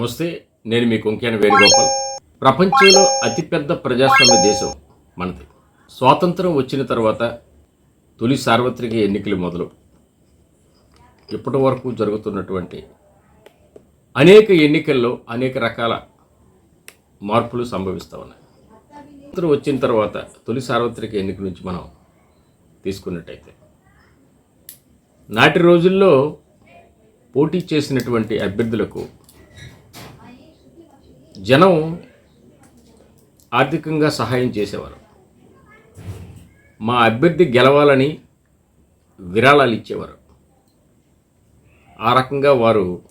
నమస్తే నేను మీ కొంక్యాన వేణుగోపాల్. ప్రపంచంలో అతిపెద్ద ప్రజాస్వామ్య దేశం మనది. స్వాతంత్రం వచ్చిన తర్వాత తొలి సార్వత్రిక ఎన్నికలు మొదలు. ఇప్పటి వరకు జరుగుతున్నటువంటి అనేక ఎన్నికల్లో అనేక రకాల మార్పులు సంభవిస్తూ ఉన్నాయి. స్వాతంత్రం వచ్చిన తర్వాత తొలి సార్వత్రిక ఎన్నిక నుంచి మనం తీసుకున్నట్టయితే నాటి రోజుల్లో పోటీ చేసినటువంటి అభ్యర్థులకు జనం ఆర్థికంగా సహాయం చేసేవారు. మా అభ్యర్థి గెలవాలని విరాళాలు ఇచ్చేవారు. ఆ రకంగా వారు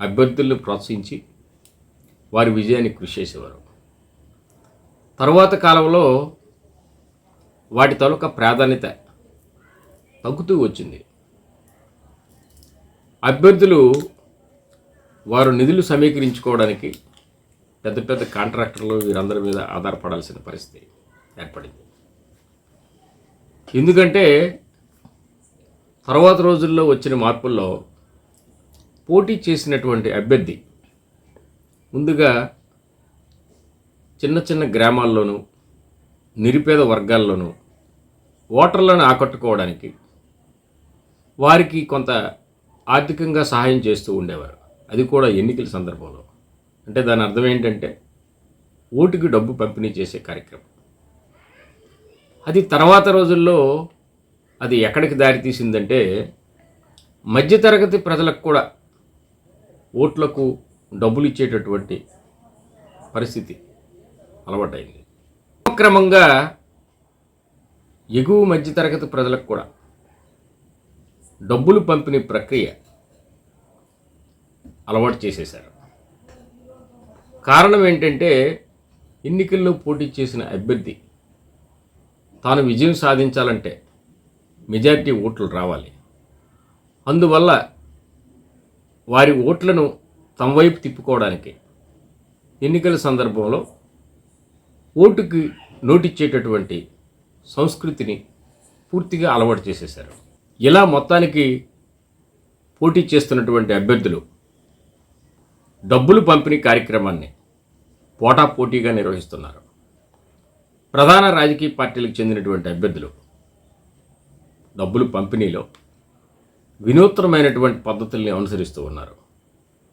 అభ్యర్థులను ప్రోత్సహించి వారి విజయాన్ని కృషి చేసేవారు. తరువాత కాలంలో వాటి తాలూకా ప్రాధాన్యత తగ్గుతూ వచ్చింది. అభ్యర్థులు వారు నిధులు సమీకరించుకోవడానికి పెద్ద పెద్ద కాంట్రాక్టర్లు వీరందరి మీద ఆధారపడాల్సిన పరిస్థితి ఏర్పడింది. ఎందుకంటే తర్వాత రోజుల్లో వచ్చిన మార్పుల్లో పోటీ చేసినటువంటి అభ్యర్థి ముందుగా చిన్న చిన్న గ్రామాల్లోనూ నిరుపేద వర్గాల్లోనూ ఓటర్లను ఆకట్టుకోవడానికి వారికి కొంత ఆర్థికంగా సహాయం చేస్తూ ఉండేవారు. అది కూడా ఎన్నికల సందర్భంలో. అంటే దాని అర్థం ఏంటంటే ఓటుకి డబ్బు పంపిణీ చేసే కార్యక్రమం. అది తర్వాత రోజుల్లో అది ఎక్కడికి దారితీసిందంటే మధ్యతరగతి ప్రజలకు కూడా ఓట్లకు డబ్బులు ఇచ్చేటటువంటి పరిస్థితి అలవాటైంది. క్రమంగా ఎగువ మధ్యతరగతి ప్రజలకు కూడా డబ్బులు పంపిణీ ప్రక్రియ అలవాటు చేసేశారు. కారణం ఏంటంటే ఎన్నికల్లో పోటీ చేసిన అభ్యర్థి తాను విజయం సాధించాలంటే మెజారిటీ ఓట్లు రావాలి. అందువల్ల వారి ఓట్లను తమ వైపు తిప్పుకోవడానికి ఎన్నికల సందర్భంలో ఓటుకి నోటిచ్చేటటువంటి సంస్కృతిని పూర్తిగా అలవాటు చేసేశారు. ఇలా మొత్తానికి పోటీ చేస్తున్నటువంటి అభ్యర్థులు డబ్బులు పంపిణీ కార్యక్రమాన్ని పోటాపోటీగా నిర్వహిస్తున్నారు. ప్రధాన రాజకీయ పార్టీలకు చెందినటువంటి అభ్యర్థులు డబ్బులు పంపిణీలో వినూత్నమైనటువంటి పద్ధతుల్ని అనుసరిస్తూ ఉన్నారు.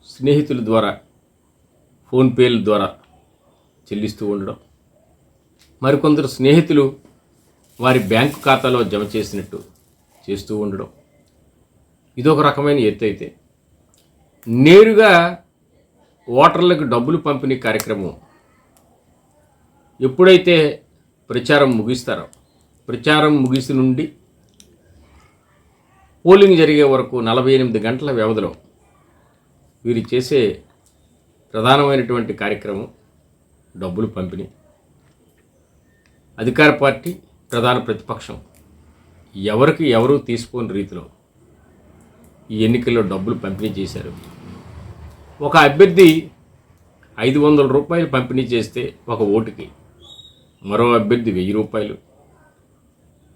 స్నేహితుల ద్వారా ఫోన్పేల ద్వారా చెల్లిస్తూ ఉండడం మరికొందరు స్నేహితులు వారి బ్యాంకు ఖాతాలో జమ చేసినట్టు చేస్తూ ఉండడం. ఇదొక రకమైన ఎత్తు అయితే నేరుగా ఓటర్లకు డబ్బులు పంపిణీ కార్యక్రమం. ఎప్పుడైతే ప్రచారం ముగిస్తారో ప్రచారం ముగిసి నుండి పోలింగ్ జరిగే వరకు నలభై ఎనిమిది గంటల వ్యవధిలో వీరు చేసే ప్రధానమైనటువంటి కార్యక్రమం డబ్బులు పంపిణీ. అధికార పార్టీ ప్రధాన ప్రతిపక్షం ఎవరికి ఎవరు తీసుకోని రీతిలో ఈ ఎన్నికల్లో డబ్బులు పంపిణీ చేశారు? ఒక అభ్యర్థి ఐదు వందల రూపాయలు పంపిణీ చేస్తే ఒక ఓటుకి. మరో అభ్యర్థి వెయ్యి రూపాయలు.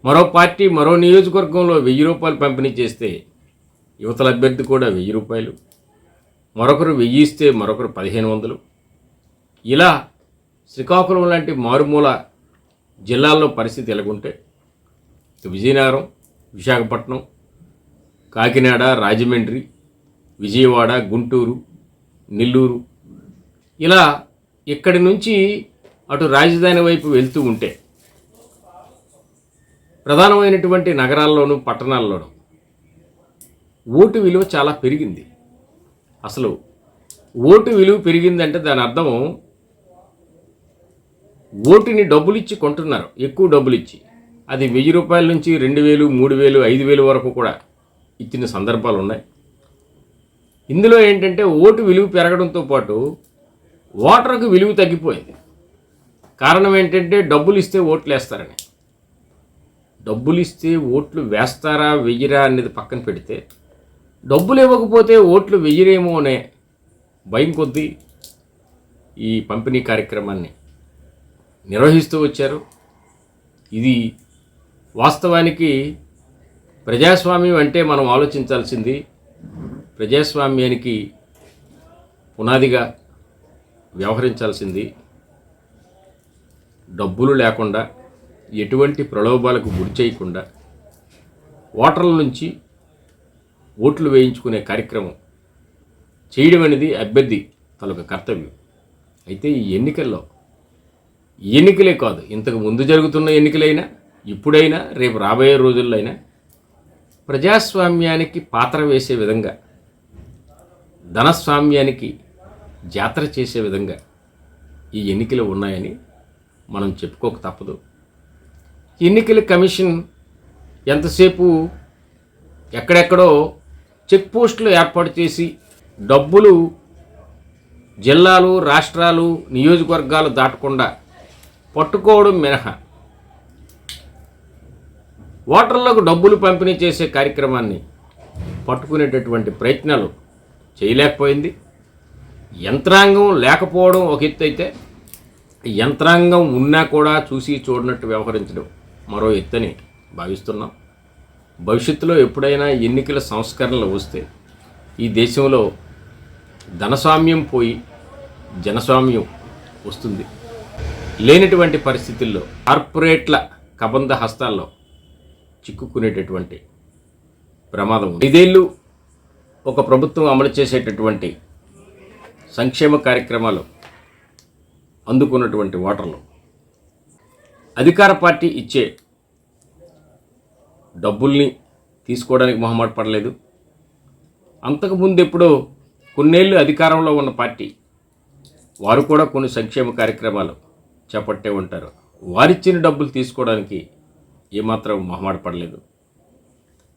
మరో పార్టీ మరో నియోజకవర్గంలో వెయ్యి రూపాయలు పంపిణీ చేస్తే యువతల అభ్యర్థి కూడా వెయ్యి రూపాయలు. మరొకరు వెయ్యి ఇస్తే మరొకరు పదిహేను వందలు. ఇలా శ్రీకాకుళం లాంటి మారుమూల జిల్లాల్లో పరిస్థితి ఎలాగుంటే విజయనగరం విశాఖపట్నం కాకినాడ రాజమండ్రి విజయవాడ గుంటూరు నెల్లూరు. ఇలా ఇక్కడి నుంచి అటు రాజధాని వైపు వెళ్తూ ఉంటే ప్రధానమైనటువంటి నగరాల్లోనూ పట్టణాల్లోనూ ఓటు విలువ చాలా పెరిగింది. అసలు ఓటు విలువ పెరిగిందంటే దాని అర్థం ఓటుని డబ్బులు ఇచ్చి కొంటున్నారు. ఎక్కువ డబ్బులు ఇచ్చి అది వెయ్యి రూపాయల నుంచి రెండు వేలు మూడు వేలు ఐదు వేలు వరకు కూడా ఇచ్చిన సందర్భాలు ఉన్నాయి ఇందులో ఏంటంటే ఓటు విలువ పెరగడంతో పాటు ఓటర్కు విలువ తగ్గిపోయింది. కారణం ఏంటంటే డబ్బులు ఇస్తే ఓట్లు వేస్తారని. డబ్బులు ఇస్తే ఓట్లు వేస్తారా వెయ్యరా అనేది పక్కన పెడితే డబ్బులు ఇవ్వకపోతే ఓట్లు వెయ్యరేమో అనే భయం కొద్దీ ఈ పంపిణీ కార్యక్రమాన్ని నిర్వహిస్తూ వచ్చారు. ఇది వాస్తవానికి ప్రజాస్వామ్యం అంటే మనం ఆలోచించాల్సింది ప్రజాస్వామ్యానికి పునాదిగా వ్యవహరించాల్సింది డబ్బులు లేకుండా ఎటువంటి ప్రలోభాలకు గురి చేయకుండా ఓటర్ల నుంచి ఓట్లు వేయించుకునే కార్యక్రమం చేయడం అనేది అభ్యర్థి తలొక కర్తవ్యం. అయితే ఈ ఎన్నికల్లో ఎన్నికలే కాదు ఇంతకు ముందు జరుగుతున్న ఎన్నికలైనా ఇప్పుడైనా రేపు రాబోయే రోజుల్లో అయినా ప్రజాస్వామ్యానికి పాత్ర వేసే విధంగా ధనస్వామ్యానికి జాతర చేసే విధంగా ఈ ఎన్నికలు ఉన్నాయని మనం చెప్పుకోక తప్పదు. ఎన్నికల కమిషన్ ఎంతసేపు ఎక్కడెక్కడో చెక్ పోస్టులు ఏర్పాటు చేసి డబ్బులు జిల్లాలు రాష్ట్రాలు నియోజకవర్గాలు దాటకుండా పట్టుకోవడం మినహా. ఓటర్లకు డబ్బులు పంపిణీ చేసే కార్యక్రమాన్ని పట్టుకునేటటువంటి ప్రయత్నాలు చేయలేకపోయింది. యంత్రాంగం లేకపోవడం ఒక ఎత్తు అయితే యంత్రాంగం ఉన్నా కూడా చూసి చూడనట్టు వ్యవహరించడం మరో ఎత్తని భావిస్తున్నాం. భవిష్యత్తులో ఎప్పుడైనా ఎన్నికల సంస్కరణలు వస్తే ఈ దేశంలో ధనస్వామ్యం పోయి జనస్వామ్యం వస్తుంది. లేనటువంటి పరిస్థితుల్లో కార్పొరేట్ల కబంధ హస్తాల్లో చిక్కుకునేటటువంటి ప్రమాదం ఉంది. ఐదేళ్ళు ఒక ప్రభుత్వం అమలు చేసేటటువంటి సంక్షేమ కార్యక్రమాలు అందుకున్నటువంటి ఓటర్లు అధికార పార్టీ ఇచ్చే డబ్బుల్ని తీసుకోవడానికి మొహమాట పడలేదు. అంతకుముందు ఎప్పుడో కొన్నేళ్ళు అధికారంలో ఉన్న పార్టీ వారు కూడా కొన్ని సంక్షేమ కార్యక్రమాలు చేపట్టే ఉంటారు. వారిచ్చిన డబ్బులు తీసుకోవడానికి ఏమాత్రం మొహమాట పడలేదు.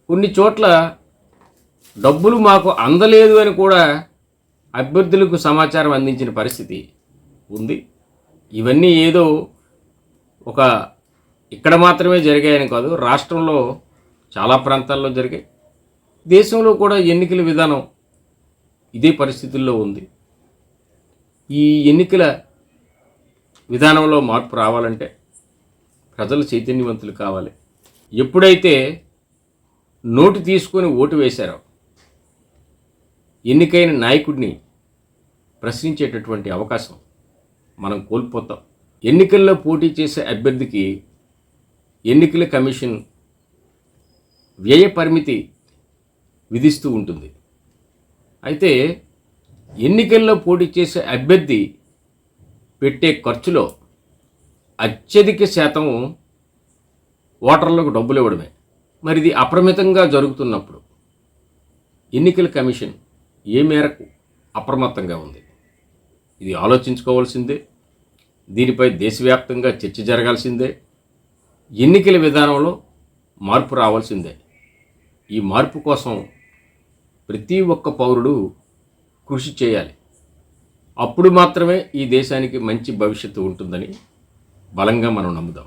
కొన్ని చోట్ల డబ్బులు మాకు అందలేదు అని కూడా అభ్యర్థులకు సమాచారం అందించిన పరిస్థితి ఉంది. ఇవన్నీ ఏదో ఒక ఇక్కడ మాత్రమే జరిగాయని కాదు రాష్ట్రంలో చాలా ప్రాంతాల్లో జరిగాయి. దేశంలో కూడా ఎన్నికల విధానం ఇదే పరిస్థితుల్లో ఉంది. ఈ ఎన్నికల విధానంలో మార్పు రావాలంటే ప్రజలు చైతన్యవంతులు కావాలి. ఎప్పుడైతే నోటు తీసుకొని ఓటు వేశారో ఎన్నికైన నాయకుడిని ప్రశ్నించేటటువంటి అవకాశం మనం కోల్పోతాం. ఎన్నికల్లో పోటీ చేసే అభ్యర్థికి ఎన్నికల కమిషన్ వ్యయ పరిమితి విధిస్తూ ఉంటుంది. అయితే ఎన్నికల్లో పోటీ చేసే అభ్యర్థి పెట్టే ఖర్చులో అత్యధిక శాతం ఓటర్లకు డబ్బులు ఇవ్వడమే. మరి ఇది అప్రమితంగా జరుగుతున్నప్పుడు ఎన్నికల కమిషన్ ఏ మేరకు అప్రమత్తంగా ఉంది? ఇది ఆలోచించుకోవాల్సిందే. దీనిపై దేశవ్యాప్తంగా చర్చ జరగాల్సిందే. ఎన్నికల విధానంలో మార్పు రావాల్సిందే. ఈ మార్పు కోసం ప్రతి ఒక్క పౌరుడు కృషి చేయాలి. అప్పుడు మాత్రమే ఈ దేశానికి మంచి భవిష్యత్తు ఉంటుందని బలంగా మనం నమ్ముదాం.